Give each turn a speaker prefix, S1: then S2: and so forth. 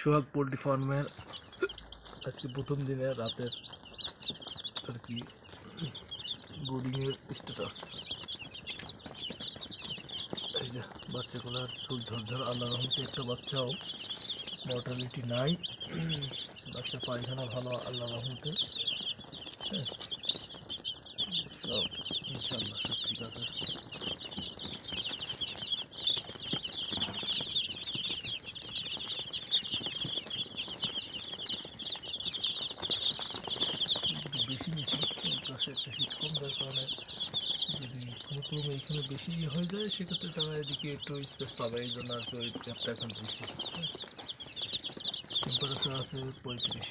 S1: সোহাগ poultry ফার্মের আজকে প্রথম দিনে রাতের আর কি বোর্ডিংয়ের স্ট্যাটাস এই যে বাচ্চাগুলোর ফুল ঝরঝর, আল্লাহ রহমতে একটা বাচ্চাও মর্টালিটি নাই। বাচ্চা পায়খানা ভালো, আল্লাহ রহমতে। হ্যাঁ। বেশি এই পাশে একটা হিট কম যার কারণে যদি কোনো ক্রমে এইখানে বেশি ইয়ে হয়ে যায় সেক্ষেত্রে তারা এদিকে একটু স্পেস পাবে এই জন্য আর কি ওই ক্যাপটা এখন দিচ্ছি টেম্পারেচার আছে পঁয়ত্রিশ